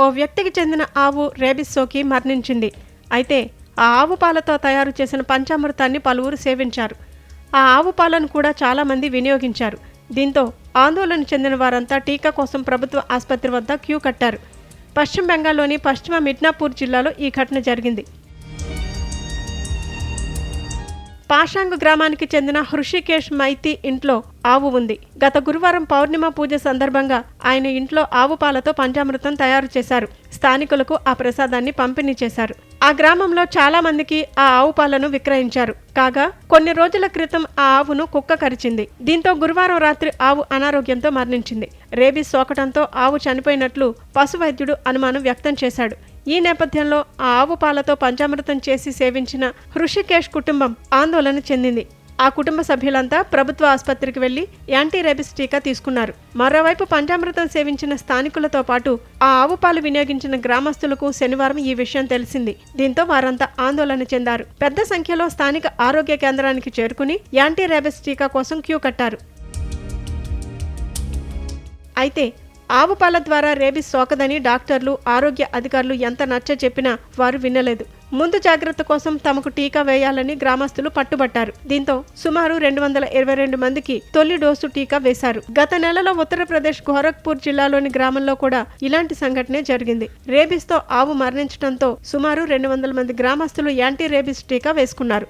ఓ వ్యక్తికి చెందిన ఆవు రేబిస్ సోకి మరణించింది. అయితే ఆ ఆవు పాలతో తయారు చేసిన పంచామృతాన్ని పలువురు సేవించారు. ఆ ఆవు పాలను కూడా చాలామంది వినియోగించారు. దీంతో ఆందోళన చెందిన వారంతా టీకా కోసం ప్రభుత్వ ఆసుపత్రి వద్ద క్యూ కట్టారు. పశ్చిమ బెంగాల్లోని పశ్చిమ మిడ్నాపూర్ జిల్లాలో ఈ ఘటన జరిగింది. పాషాంగ్ గ్రామానికి చెందిన హృషికేష్ మైతి ఇంట్లో ఆవు ఉంది. గత గురువారం పౌర్ణిమ పూజ సందర్భంగా ఆయన ఇంట్లో ఆవు పాలతో పంచామృతం తయారు చేశారు. స్థానికులకు ఆ ప్రసాదాన్ని పంపిణీ చేశారు. ఆ గ్రామంలో చాలా మందికి ఆ ఆవు పాలను విక్రయించారు. కాగా కొన్ని రోజుల క్రితం ఆ ఆవును కుక్క కరిచింది. దీంతో గురువారం రాత్రి ఆవు అనారోగ్యంతో మరణించింది. రేబీస్ సోకటంతో ఆవు చనిపోయినట్లు పశు వైద్యుడు అనుమానం వ్యక్తం చేశాడు. ఈ నేపథ్యంలో ఆ ఆవు పాలతో పంచామృతం చేసి సేవించిన హృషికేష్ కుటుంబం ఆందోళన చెందింది. ఆ కుటుంబ సభ్యులంతా ప్రభుత్వ ఆసుపత్రికి వెళ్ళి యాంటీ రేబిస్ టీకా తీసుకున్నారు. మరోవైపు పంచామృతం సేవించిన స్థానికులతో పాటు ఆ ఆవు పాలు వినియోగించిన గ్రామస్తులకు శనివారం ఈ విషయం తెలిసింది. దీంతో వారంతా ఆందోళన చెందారు. పెద్ద సంఖ్యలో స్థానిక ఆరోగ్య కేంద్రానికి చేరుకుని యాంటీ రేబిస్ టీకా కోసం క్యూ కట్టారు. అయితే ఆవు పాల ద్వారా రేబీస్ సోకదని డాక్టర్లు ఆరోగ్య అధికారులు ఎంత నచ్చ చెప్పినా వారు వినలేదు. ముందు జాగ్రత్త కోసం తమకు టీకా వేయాలని గ్రామస్తులు పట్టుబట్టారు. దీంతో సుమారు రెండు వందల ఇరవై రెండు మందికి తొలి డోసు టీకా వేశారు. గత నెలలో ఉత్తరప్రదేశ్ గోరఖ్పూర్ జిల్లాలోని గ్రామంలో కూడా ఇలాంటి సంఘటనే జరిగింది. రేబీస్తో ఆవు మరణించడంతో సుమారు రెండు వందల మంది గ్రామస్తులు యాంటీ రేబిస్ టీకా వేసుకున్నారు.